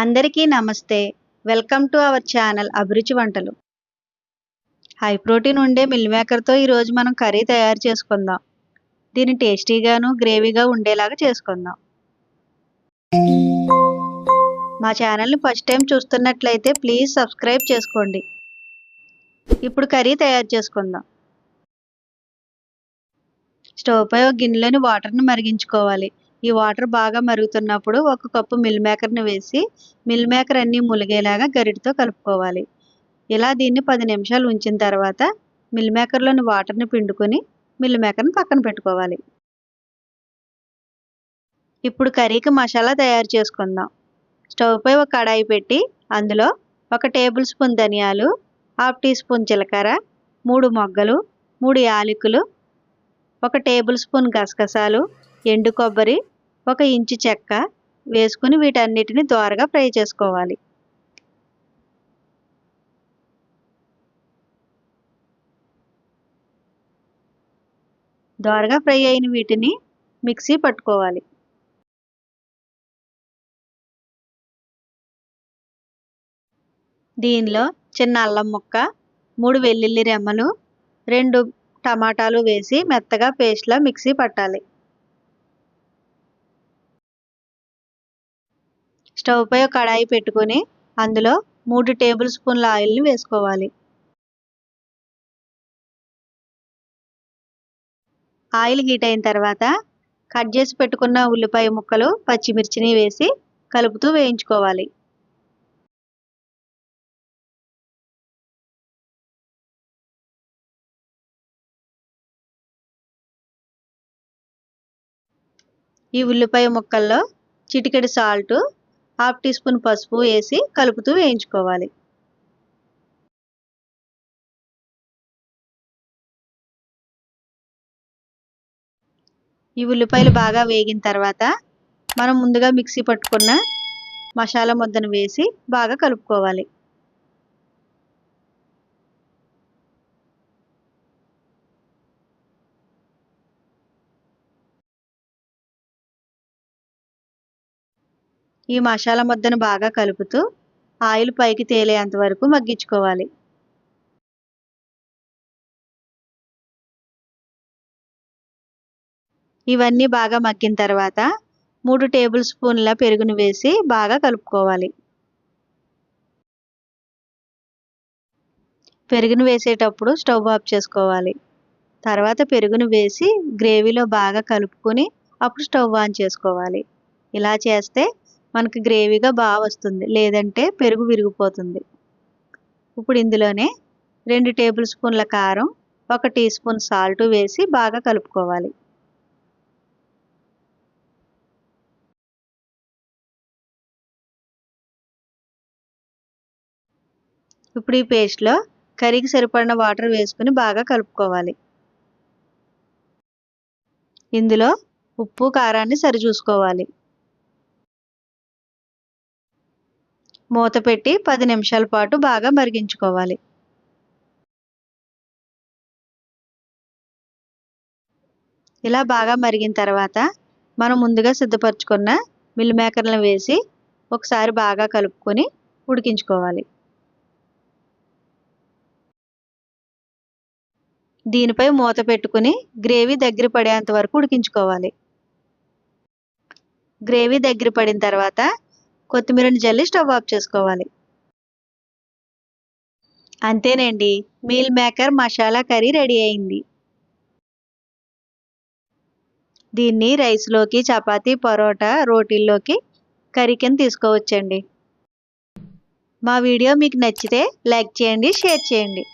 అందరికీ నమస్తే. Welcome to our channel అభిరుచి వంటలు. హై ప్రోటీన్ ఉండే మిల్ మేకర్తో ఈరోజు మనం కర్రీ తయారు చేసుకుందాం. దీన్ని టేస్టీగాను గ్రేవీగా ఉండేలాగా చేసుకుందాం. మా ఛానల్ని ఫస్ట్ టైం చూస్తున్నట్లయితే ప్లీజ్ సబ్స్క్రైబ్ చేసుకోండి. ఇప్పుడు కర్రీ తయారు చేసుకుందాం. స్టవ్ పై ఒక గిన్నెలోని వాటర్ని మరిగించుకోవాలి. ఈ వాటర్ బాగా మరుగుతున్నప్పుడు ఒక కప్పు మిల్ మేకర్ని వేసి మిల్ మేకర్ అన్నీ ములిగేలాగా గరిటతో కలుపుకోవాలి. ఇలా దీన్ని పది నిమిషాలు ఉంచిన తర్వాత మిల్ మేకర్లోని వాటర్ని పిండుకొని మిల్ మేకర్ని పక్కన పెట్టుకోవాలి. ఇప్పుడు కర్రీకి మసాలా తయారు చేసుకుందాం. స్టవ్ పై ఒక కడాయి పెట్టి అందులో ఒక టేబుల్ స్పూన్ ధనియాలు హాఫ్ టీ స్పూన్ జీలకర్ర మూడు మొగ్గలు మూడు యాలకులు ఒక టేబుల్ స్పూన్ గసగసాలు ఎండు కొబ్బరి ఒక ఇంచు చెక్క వేసుకుని వీటన్నిటిని దోరగా ఫ్రై చేసుకోవాలి. దోరగా ఫ్రై అయిన వీటిని మిక్సీ పట్టుకోవాలి. దీనిలో చిన్న అల్లం ముక్క మూడు వెల్లుల్లి రెమ్మలు రెండు టమాటాలు వేసి మెత్తగా పేస్ట్లా మిక్సీ పట్టాలి. స్టవ్ పై కడాయి పెట్టుకొని అందులో మూడు టేబుల్ స్పూన్ల ఆయిల్ని వేసుకోవాలి. ఆయిల్ హీట్ అయిన తర్వాత కట్ చేసి పెట్టుకున్న ఉల్లిపాయ ముక్కలు పచ్చిమిర్చిని వేసి కలుపుతూ వేయించుకోవాలి. ఈ ఉల్లిపాయ ముక్కల్లో చిటికెడు సాల్టు హాఫ్ టీ స్పూన్ పసుపు వేసి కలుపుతూ వేయించుకోవాలి. ఈ ఉల్లిపాయలు బాగా వేగిన తర్వాత మనం ముందుగా మిక్సీ పట్టుకున్న మసాలా ముద్దను వేసి బాగా కలుపుకోవాలి. ఈ మసాలా ముద్దను బాగా కలుపుతూ ఆయిల్ పైకి తేలేంత వరకు మగ్గించుకోవాలి. ఇవన్నీ బాగా మగ్గిన తర్వాత మూడు టేబుల్ స్పూన్ల పెరుగును వేసి బాగా కలుపుకోవాలి. పెరుగును వేసేటప్పుడు స్టవ్ ఆఫ్ చేసుకోవాలి. తర్వాత పెరుగును వేసి గ్రేవీలో బాగా కలుపుకొని అప్పుడు స్టవ్ ఆన్ చేసుకోవాలి. ఇలా చేస్తే మనకి గ్రేవీగా బాగా వస్తుంది. లేదంటే పెరుగు విరిగిపోతుంది. ఇప్పుడు ఇందులోనే రెండు టేబుల్ స్పూన్ల కారం ఒక టీ స్పూన్ సాల్ట్ వేసి బాగా కలుపుకోవాలి. ఇప్పుడు ఈ పేస్ట్లో కర్రీకి సరిపడిన వాటర్ వేసుకుని బాగా కలుపుకోవాలి. ఇందులో ఉప్పు కారాన్ని సరిచూసుకోవాలి. మూత పెట్టి పది నిమిషాల పాటు బాగా మరిగించుకోవాలి. ఇలా బాగా మరిగిన తర్వాత మనం ముందుగా సిద్ధపరచుకున్న మిల్ మేకర్లను వేసి ఒకసారి బాగా కలుపుకొని ఉడికించుకోవాలి. దీనిపై మూత పెట్టుకుని గ్రేవీ దగ్గర పడేంత వరకు ఉడికించుకోవాలి. గ్రేవీ దగ్గర పడిన తర్వాత కొత్తిమీరని జల్లి స్టవ్ ఆఫ్ చేసుకోవాలి. అంతేనండి meal maker masala curry ready అయింది. దీన్ని రైస్లోకి చపాతీ పరోటా రోటీల్లోకి కర్రీ కింద తీసుకోవచ్చండి. మా వీడియో మీకు నచ్చితే లైక్ చేయండి షేర్ చేయండి.